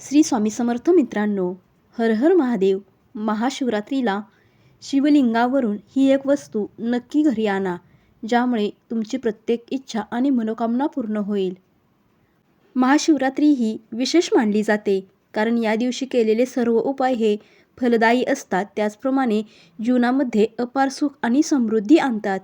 श्री स्वामी समर्थ मित्रांनो हर हर महादेव महाशिवरात्रीला शिवलिंगावरून ही एक वस्तू नक्की घरी आणा ज्यामुळे तुमची प्रत्येक इच्छा आणि मनोकामना पूर्ण होईल. महाशिवरात्री ही विशेष मानली जाते कारण या दिवशी केलेले सर्व उपाय हे फलदायी असतात. त्याचप्रमाणे जीवनामध्ये अपार सुख आणि समृद्धी आणतात.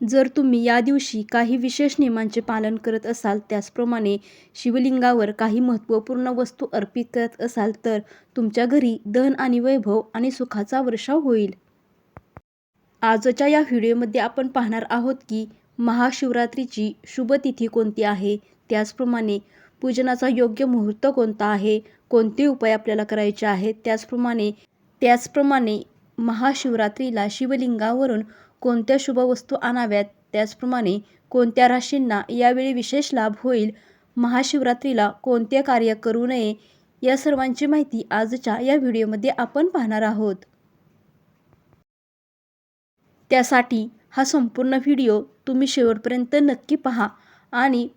जर तुम्ही या दिवशी काही विशेष नियमांचे पालन करत असाल त्याचप्रमाणे शिवलिंगावर काही महत्त्वपूर्ण वस्तू अर्पित करत असाल तर तुमच्या घरी धन आणि वैभव आणि सुखाचा वर्षाव होईल. आजच्या या व्हिडिओमध्ये आपण पाहणार आहोत की महाशिवरात्रीची शुभतिथी कोणती आहे? त्याचप्रमाणे पूजनाचा योग्य मुहूर्त कोणता आहे? कोणते उपाय आपल्याला करायचे आहेत? त्याचप्रमाणे त्याचप्रमाणे महाशिवरात्रीला शिवलिंगावरून कोणत्या शुभ वस्तू आणाव्यात? त्याचप्रमाणे कोणत्या राशींना यावेळी विशेष लाभ होईल? महाशिवरात्रीला कोणते कार्य करू नये? या सर्वांची माहिती आजच्या या व्हिडिओमध्ये आपण पाहणार आहोत. त्यासाठी हा संपूर्ण व्हिडिओ तुम्ही शेवटपर्यंत नक्की पहा आणि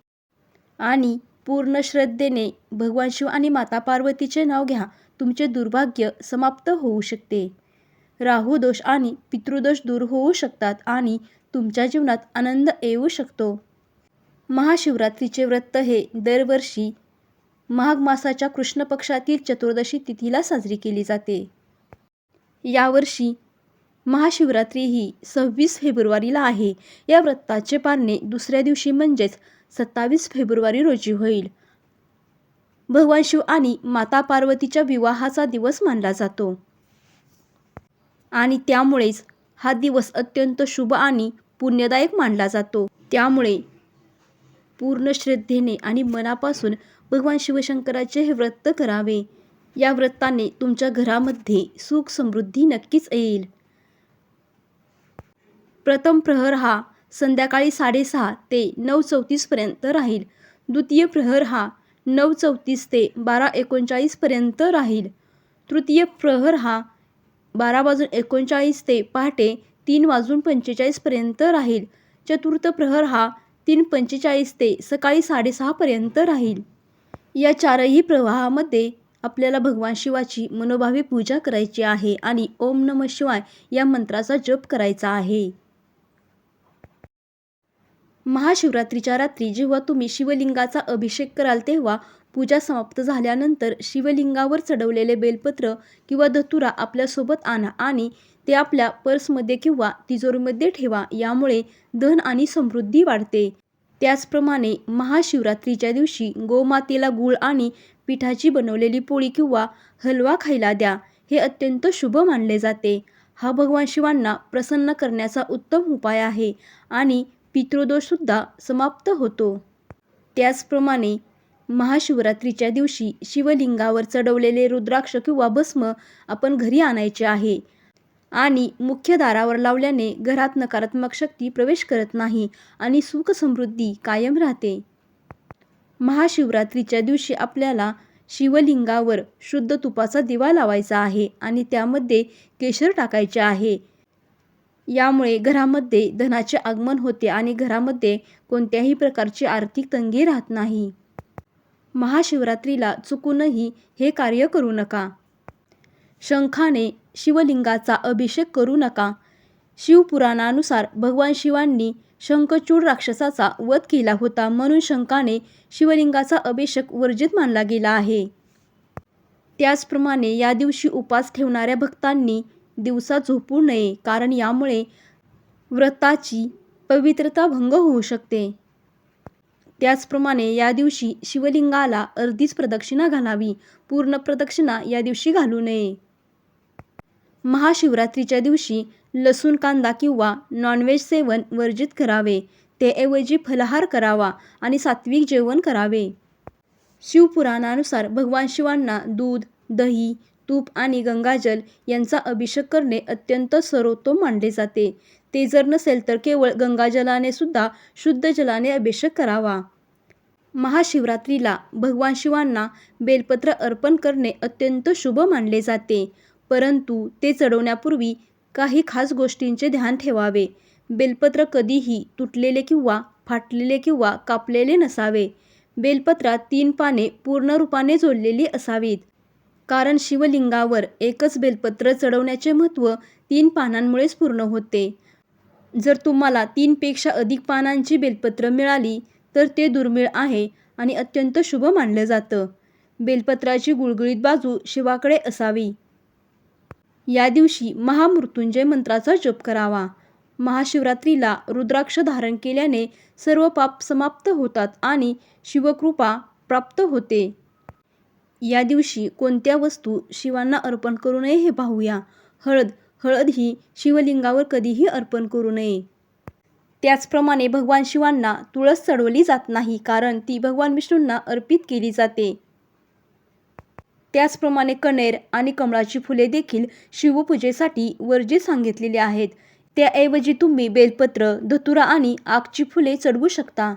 आणि पूर्ण श्रद्धेने भगवान शिव आणि माता पार्वतीचे नाव घ्या. तुमचे दुर्भाग्य समाप्त होऊ शकते. राहू दोष आणि पितृदोष दूर होऊ शकतात आणि तुमच्या जीवनात आनंद येऊ शकतो. महाशिवरात्रीचे व्रत हे दरवर्षी माघ मासाच्या कृष्ण पक्षातील चतुर्दशी तिथीला साजरी केली जाते. यावर्षी महाशिवरात्री ही सव्वीस फेब्रुवारीला आहे. या व्रताचे पारणे दुसऱ्या दिवशी म्हणजेच सत्तावीस फेब्रुवारी रोजी होईल. भगवान शिव आणि माता पार्वतीच्या विवाहाचा दिवस मानला जातो. आणि त्यामुळेच हा दिवस अत्यंत शुभ आणि पुण्यदायक मानला जातो. त्यामुळे पूर्ण श्रद्धेने आणि मनापासून भगवान शिवशंकराचे हे व्रत करावे. या व्रताने तुमच्या घरामध्ये सुख समृद्धी नक्कीच येईल. प्रथम प्रहर हा संध्याकाळी साडेसहा ते नऊ चौतीसपर्यंत राहील. द्वितीय प्रहर हा नऊ चौतीस ते बारा एकोणचाळीसपर्यंत राहील. तृतीय प्रहर हा बारा वाजून एकोणचाळीस ते पहाटे तीन वाजून पंचेचाळीसपर्यंत राहील. चतुर्थ प्रहर हा तीन पंचेचाळीस ते सकाळी साडेसहापर्यंत राहील. या चारही प्रवाहामध्ये आपल्याला भगवान शिवाची मनोभावी पूजा करायची आहे आणि ओम नम शिवाय या मंत्राचा जप करायचा आहे. महाशिवरात्रीच्या रात्री जेव्हा तुम्ही शिवलिंगाचा अभिषेक कराल तेव्हा पूजा समाप्त झाल्यानंतर शिवलिंगावर चढवलेले बेलपत्र किंवा धतुरा आपल्यासोबत आणा आणि ते आपल्या पर्समध्ये किंवा तिजोरीमध्ये ठेवा यामुळे धन आणि समृद्धी वाढते. त्याचप्रमाणे महाशिवरात्रीच्या दिवशी गोमातेला गूळ आणि पिठाची बनवलेली पोळी किंवा हलवा खायला द्या. हे अत्यंत शुभ मानले जाते. हा भगवान शिवांना प्रसन्न करण्याचा उत्तम उपाय आहे आणि पितृदोषसुद्धा समाप्त होतो. त्याचप्रमाणे महाशिवरात्रीच्या दिवशी शिवलिंगावर चढवलेले रुद्राक्ष किंवा भस्म आपण घरी आणायचे आहे. आणि मुख्य दारावर लावल्याने घरात नकारात्मक शक्ती प्रवेश करत नाही आणि सुख समृद्धी कायम राहते. महाशिवरात्रीच्या दिवशी आपल्याला शिवलिंगावर शुद्ध तुपाचा दिवा लावायचा आहे आणि त्यामध्ये केशर टाकायचे आहे. यामुळे घरामध्ये धनाचे आगमन होते आणि घरामध्ये कोणत्याही प्रकारची आर्थिक तंगी राहत नाही. महाशिवरात्रीला चुकूनही हे कार्य करू नका. शंखाने शिवलिंगाचा अभिषेक करू नका. शिवपुराणानुसार भगवान शिवांनी शंखचूड राक्षसाचा वध केला होता म्हणून शंखाने शिवलिंगाचा अभिषेक वर्जित मानला गेला आहे. त्याचप्रमाणे या दिवशी उपास ठेवणाऱ्या भक्तांनी दिवसा झोपू नये कारण यामुळे व्रताची पवित्रता भंग होऊ शकते. त्याचप्रमाणे या दिवशी शिवलिंगाला अर्धीच प्रदक्षिणा घालावी पूर्ण प्रदक्षिणा या दिवशी घालू नये. महाशिवरात्रीच्या दिवशी लसूण कांदा किंवा नॉनव्हेज सेवन वर्जित करावे. त्याऐवजी फलाहार करावा आणि सात्विक जेवण करावे. शिवपुराणानुसार भगवान शिवांना दूध दही तूप आणि गंगाजल यांचा अभिषेक करणे अत्यंत सर्वोत्तम मानले जाते. ते जर नसेल तर केवळ गंगाजलाने सुद्धा शुद्ध जलाने अभिषेक करावा. महाशिवरात्रीला भगवान शिवांना बेलपत्र अर्पण करणे अत्यंत शुभ मानले जाते. परंतु ते चढवण्यापूर्वी काही खास गोष्टींचे ध्यान ठेवावे. बेलपत्र कधीही तुटलेले किंवा फाटलेले किंवा कापलेले नसावे. बेलपत्रात तीन पाने पूर्ण रूपाने जोडलेली असावीत. कारण शिवलिंगावर एकच बेलपत्र चढवण्याचे महत्त्व तीन पानांमुळेच पूर्ण होते. जर तुम्हाला तीनपेक्षा अधिक पानांची बेलपत्र मिळाली तर ते दुर्मिळ आहे आणि अत्यंत शुभ मानलं जातं. बेलपत्राची गुळगुळीत बाजू शिवाकडे असावी. या दिवशी महामृत्युंजय मंत्राचा जप करावा. महाशिवरात्रीला रुद्राक्ष धारण केल्याने सर्व पाप समाप्त होतात आणि शिवकृपा प्राप्त होते. या दिवशी कोणत्या वस्तू शिवांना अर्पण करू नये हे पाहूया. हळद. हळद ही शिवलिंगावर कधीही अर्पण करू नये. त्याचप्रमाणे भगवान शिवांना तुळस चढवली जात नाही कारण ती भगवान विष्णूंना अर्पित केली जाते. त्याचप्रमाणे कणेर आणि कमळाची फुले देखील शिवपूजेसाठी वर्जे सांगितलेली आहेत. त्याऐवजी तुम्ही बेलपत्र धतुरा आणि आगची फुले चढवू शकता.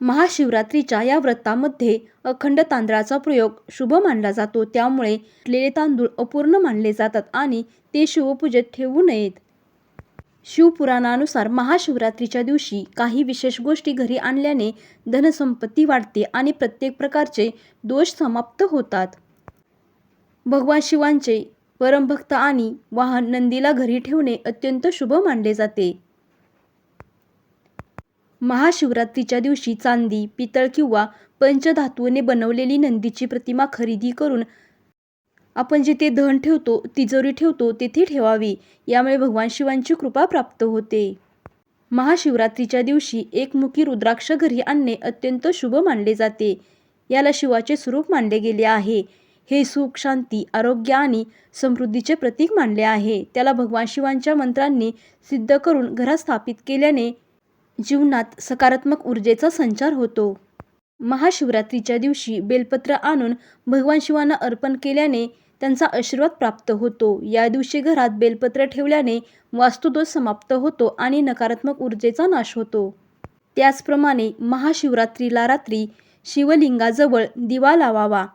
महाशिवरात्रीच्या या व्रतामध्ये अखंड तांदळाचा प्रयोग शुभ मानला जातो. त्यामुळे तांदूळ अपूर्ण मानले जातात आणि ते शिवपूजेत ठेवू नयेत. शिवपुराणानुसार महाशिवरात्रीच्या दिवशी काही विशेष गोष्टी घरी आणल्याने धनसंपत्ती वाढते आणि प्रत्येक प्रकारचे दोष समाप्त होतात. भगवान शिवांचे परमभक्त आणि वाहन नंदीला घरी ठेवणे अत्यंत शुभ मानले जाते. महाशिवरात्रीच्या दिवशी चांदी पितळ किंवा पंचधातूने बनवलेली नंदीची प्रतिमा खरेदी करून आपण जिथे धन ठेवतो तिजोरी ठेवतो तेथे ठेवावी. यामुळे भगवान शिवांची कृपा प्राप्त होते. महाशिवरात्रीच्या दिवशी एकमुखी रुद्राक्ष घरी आणणे अत्यंत शुभ मानले जाते. याला शिवाचे स्वरूप मानले गेले आहे. हे सुख शांती आरोग्य आणि समृद्धीचे प्रतीक मानले आहे. त्याला भगवान शिवांच्या मंत्रांनी सिद्ध करून घरात स्थापित केल्याने जीवनात सकारात्मक ऊर्जेचा संचार होतो. महाशिवरात्रीच्या दिवशी बेलपत्र आणून भगवान शिवांना अर्पण केल्याने त्यांचा आशीर्वाद प्राप्त होतो. या दिवशी घरात बेलपत्र ठेवल्याने वास्तुदोष समाप्त होतो आणि नकारात्मक ऊर्जेचा नाश होतो. त्याचप्रमाणे महाशिवरात्रीला रात्री शिवलिंगाजवळ दिवा लावावा.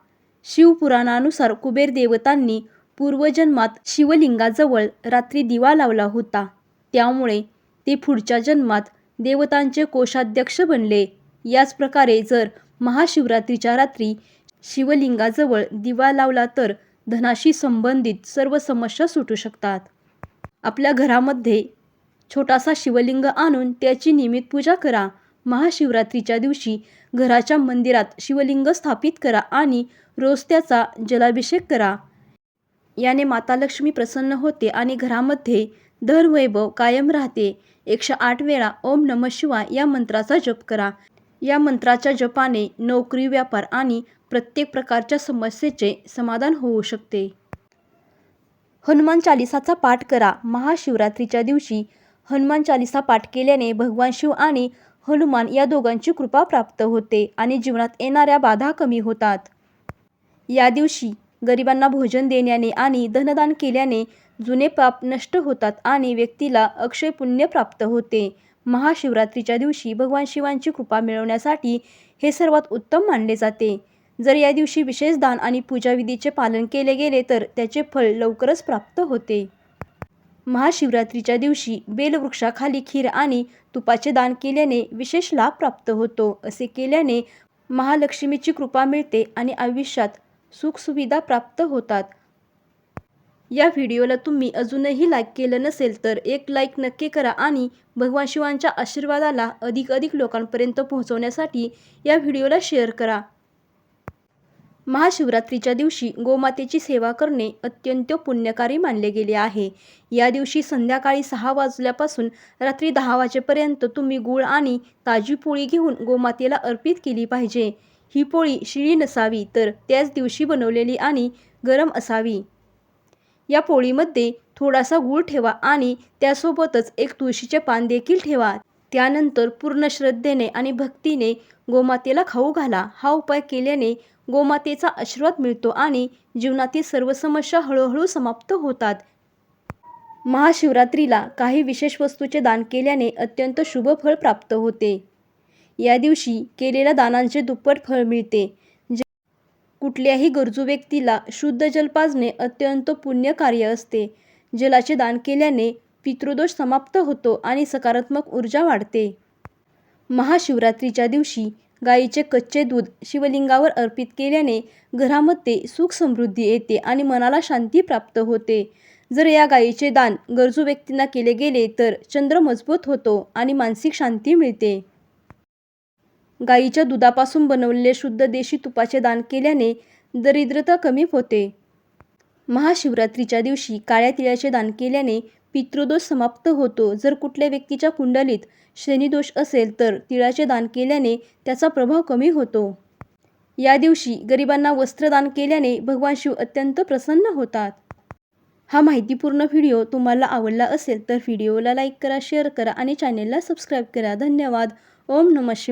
शिवपुराणानुसार कुबेर देवतांनी पूर्वजन्मात शिवलिंगाजवळ रात्री दिवा लावला होता. त्यामुळे ते पुढच्या जन्मात देवतांचे कोषाध्यक्ष बनले. याच प्रकारे जर महाशिवरात्रीच्या रात्री शिवलिंगाजवळ दिवा लावला तर धनाशी संबंधित सर्व समस्या सुटू शकतात. आपल्या घरामध्ये छोटासा शिवलिंग आणून त्याची नियमित पूजा करा. महाशिवरात्रीच्या दिवशी घराच्या मंदिरात शिवलिंग स्थापित करा आणि रोज त्याचा जलाभिषेक करा. याने माता लक्ष्मी प्रसन्न होते आणि घरामध्ये धनवैभव कायम राहते. एकशे आठ वेळा ओम नम शिवाय या मंत्राचा जप करा. या मंत्राच्या जपाने नोकरी व्यापार आणि प्रत्येक प्रकारच्या समस्येचे समाधान होऊ शकते. हनुमान चालिसाचा पाठ करा. महाशिवरात्रीच्या दिवशी हनुमान चालिसा पाठ केल्याने भगवान शिव आणि हनुमान या दोघांची कृपा प्राप्त होते आणि जीवनात येणाऱ्या बाधा कमी होतात. या दिवशी गरिबांना भोजन देण्याने आणि धनदान केल्याने जुने पाप नष्ट होतात आणि व्यक्तीला अक्षय पुण्य प्राप्त होते. महाशिवरात्रीच्या दिवशी भगवान शिवांची कृपा मिळवण्यासाठी हे सर्वात उत्तम मानले जाते. जर या दिवशी विशेष दान आणि पूजाविधीचे पालन केले गेले तर त्याचे फळ लवकरच प्राप्त होते. महाशिवरात्रीच्या दिवशी बेलवृक्षाखाली खीर आणि तुपाचे दान केल्याने विशेष लाभ प्राप्त होतो. असे केल्याने महालक्ष्मीची कृपा मिळते आणि आयुष्यात सुखसुविधा प्राप्त होतात. या व्हिडिओला तुम्ही अजूनही लाईक केलं नसेल तर एक लाईक नक्की करा आणि भगवान शिवांच्या आशीर्वादाला अधिक अधिक लोकांपर्यंत पोहोचवण्यासाठी या व्हिडिओला शेअर करा. महाशिवरात्रीच्या दिवशी गोमातेची सेवा करणे अत्यंत पुण्यकारी मानले गेले आहे. या दिवशी संध्याकाळी सहा वाजल्यापासून रात्री दहा वाजेपर्यंत तुम्ही गूळ आणि ताजी पोळी घेऊन गोमातेला अर्पित केली पाहिजे. ही पोळी शिळी नसावी तर त्याच दिवशी बनवलेली आणि गरम असावी. या पोळीमध्ये थोडासा गूळ ठेवा आणि त्यासोबतच एक तुळशीचे पान देखील ठेवा. त्यानंतर पूर्ण श्रद्धेने आणि भक्तीने गोमातेला खाऊ घाला. हा उपाय केल्याने गोमातेचा आशीर्वाद मिळतो आणि जीवनातील सर्व समस्या हळूहळू समाप्त होतात. महाशिवरात्रीला काही विशेष वस्तूचे दान केल्याने अत्यंत शुभ फळ प्राप्त होते. या दिवशी केलेल्या दानांचे दुप्पट फळ मिळते. कुठल्याही गरजू व्यक्तीला शुद्ध जल पाजणे अत्यंत पुण्य कार्य असते. जलाचे दान केल्याने पितृदोष समाप्त होतो आणि सकारात्मक ऊर्जा वाढते. महाशिवरात्रीच्या दिवशी गाईचे कच्चे दूध शिवलिंगावर अर्पित केल्याने घरामध्ये सुख समृद्धी येते आणि मनाला शांती प्राप्त होते. जर या गाईचे दान गरजू व्यक्तींना केले गेले तर चंद्र मजबूत होतो आणि मानसिक शांती मिळते. गाईच्या दुधापासून बनवलेले शुद्ध देशी तुपाचे दान केल्याने दरिद्रता कमी होते. महाशिवरात्रीच्या दिवशी काळ्या तिळाचे दान केल्याने पितृदोष समाप्त होतो. जर कुठल्या व्यक्तीच्या कुंडलीत शनिदोष असेल तर तिळाचे दान केल्याने त्याचा प्रभाव कमी होतो. या दिवशी गरिबांना वस्त्रदान केल्याने भगवान शिव अत्यंत प्रसन्न होतात. हा माहितीपूर्ण व्हिडिओ तुम्हाला आवडला असेल तर व्हिडिओला लाईक करा शेअर करा आणि चॅनेलला सबस्क्राईब करा. धन्यवाद. ओम नमः शिव